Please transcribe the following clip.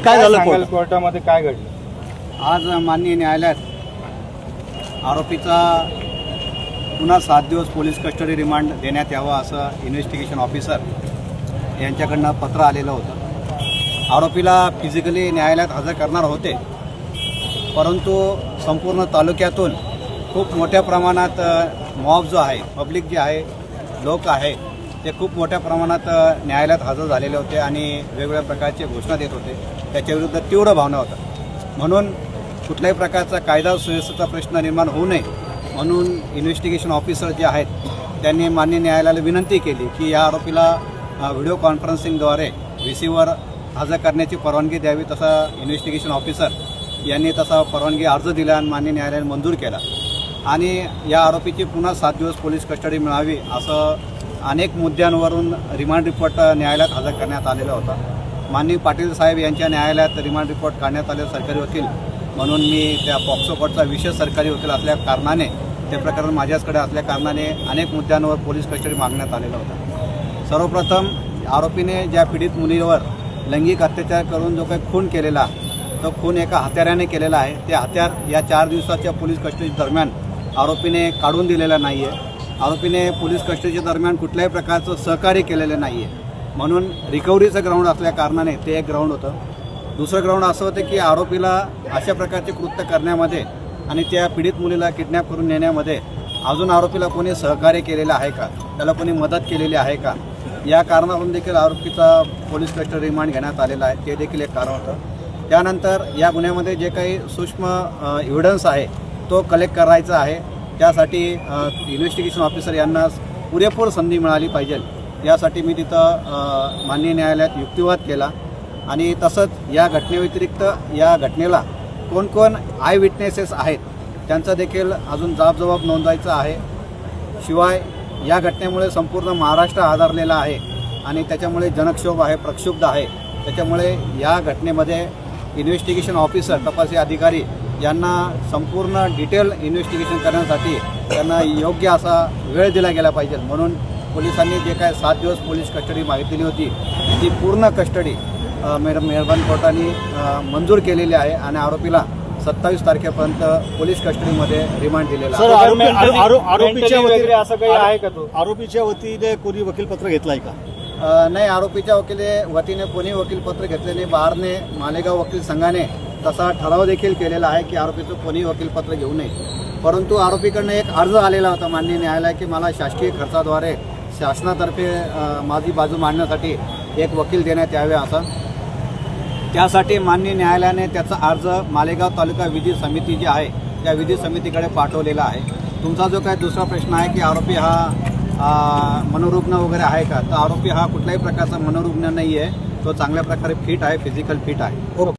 काय झालं सांगाल कोर्टात? कोर्टामध्ये काय घडलं आज माननीय न्यायालयात आरोपीचा पुन्हा सात दिवस पोलीस कस्टडी रिमांड देण्यात यावं असं इन्व्हेस्टिगेशन ऑफिसर यांच्याकडनं पत्र आलेलं होतं आरोपीला फिजिकली न्यायालयात हजर करणार होते परंतु संपूर्ण तालुक्यातून खूप मोठ्या प्रमाणात मॉब जो आहे पब्लिक जे आहे लोक आहे ते खूप मोठ्या प्रमाणात न्यायालयात हजर झालेले होते आणि वेगवेगळ्या प्रकारचे घोषणा देत होते. त्याच्याविरुद्ध तीव्र भावना होता म्हणून कुठल्याही प्रकारचा कायदा सुव्यवस्थेचा प्रश्न निर्माण होऊ नये म्हणून इन्व्हेस्टिगेशन ऑफिसर जे आहेत त्यांनी मान्य न्यायालयाला विनंती केली की या आरोपीला व्हिडिओ कॉन्फरन्सिंगद्वारे व्ही सीवर हजर करण्याची परवानगी द्यावी तसा इन्व्हेस्टिगेशन ऑफिसर यांनी तसा परवानगी अर्ज दिला आणि मान्य न्यायालयाने मंजूर केला. आणि या आरोपीची पुन्हा सात दिवस पोलीस कस्टडी मिळावी असं अनेक मुद्द्यांवरून रिमांड रिपोर्ट न्यायालयात हजर करण्यात आलेला होता. माननीय पाटील साहेब यांच्या न्यायालयात रिमांड रिपोर्ट काढण्यात आले सरकारी वकील म्हणून मी त्या पॉक्सो कोर्टचा विशेष सरकारी वकील असल्या कारणाने ते प्रकरण माझ्याचकडे असल्या कारणाने अनेक मुद्द्यांवर पोलीस कस्टडी मागण्यात आलेला होता. सर्वप्रथम आरोपीने ज्या पीडित मुलीवर लैंगिक अत्याचार करून जो काही खून केलेला तो खून एका हत्याराने केलेला आहे. ते हत्यार या चार दिवसाच्या पोलीस कस्टडी दरम्यान आरोपीने काढून दिलेला नाही आहे आरोपीने पोलीस कस्टडीच्या दरम्यान कुठल्याही प्रकारचं सहकार्य केलेलं नाही आहे म्हणून रिकव्हरीचं ग्राउंड असल्या कारणाने ते एक ग्राउंड होतं. दुसरं ग्राउंड असं होतं की आरोपीला अशा प्रकारचे कृत्य करण्यामध्ये आणि त्या पीडित मुलीला किडनॅप करून नेण्यामध्ये अजून आरोपीला कोणी सहकार्य केलेलं आहे का? त्याला कोणी मदत केलेली आहे का? या कारणावरून देखील आरोपीचा पोलीस कस्टडी रिमांड घेण्यात आलेला आहे. ते देखील एक कारण होतं. त्यानंतर या गुन्ह्यामध्ये जे काही सूक्ष्म एव्हिडन्स आहे तो कलेक्ट करायचा आहे. त्यासाठी इन्व्हेस्टिगेशन ऑफिसर यांना पुरेपूर संधी मिळाली पाहिजे. यासाठी मी तिथं अ, माननीय न्यायालयात युक्तिवाद केला. आणि तसंच या घटनेव्यतिरिक्त या घटनेला कोण कोण आय विटनेसेस आहेत त्यांचा देखील अजून जाबजबाब नोंदवायचा आहे. शिवाय या घटनेमुळे संपूर्ण महाराष्ट्र आधारलेला आहे आणि त्याच्यामुळे जनक्षोभ आहे प्रक्षुब्ध आहे. त्याच्यामुळे या घटनेमध्ये इन्व्हेस्टिगेशन ऑफिसर तपासी अधिकारी यांना संपूर्ण डिटेल इन्व्हेस्टिगेशन करण्यासाठी त्यांना योग्य असा वेळ दिला गेला पाहिजे. म्हणून पोलिसांनी जे काय सात दिवस पोलीस कस्टडी मागितलेली होती ती पूर्ण कस्टडी मेहर मेहरबान कोर्टाने मंजूर केलेली आहे आणि आरोपीला सत्तावीस तारखेपर्यंत पोलीस कस्टडीमध्ये रिमांड दिलेला आहे. आरोपीच्या वतीने असं काही आहे का तो? आरोपीच्या वतीने कोणी वकीलपत्र घेतलाय का? अ, नाही आरोपीच्या वकिले वतीने कोणी वकीलपत्र घेतलेले बारने मालेगाव वकील संघाने तसा ठराव देखील केलेला आहे की आरोपीचं कोणी वकीलपत्र घेऊ नये. परंतु आरोपीकडनं एक अर्ज आलेला होता माननीय न्यायालय की मला शासकीय खर्चाद्वारे शासनातर्फे माझी बाजू मांडण्यासाठी एक वकील देण्यात यावे असं. त्यासाठी माननीय न्यायालयाने त्याचा अर्ज मालेगाव तालुका विधी समिती जी आहे त्या विधी समितीकडे पाठवलेला आहे. तुमचा जो काही दुसरा प्रश्न आहे की आरोपी हा मनोरुग्ण वगैरे आहे का? तर आरोपी हा कुठल्याही प्रकारचा मनोरुग्ण नाही आहे तो चांगल्या प्रकारे फिट आहे फिजिकल फिट आहे.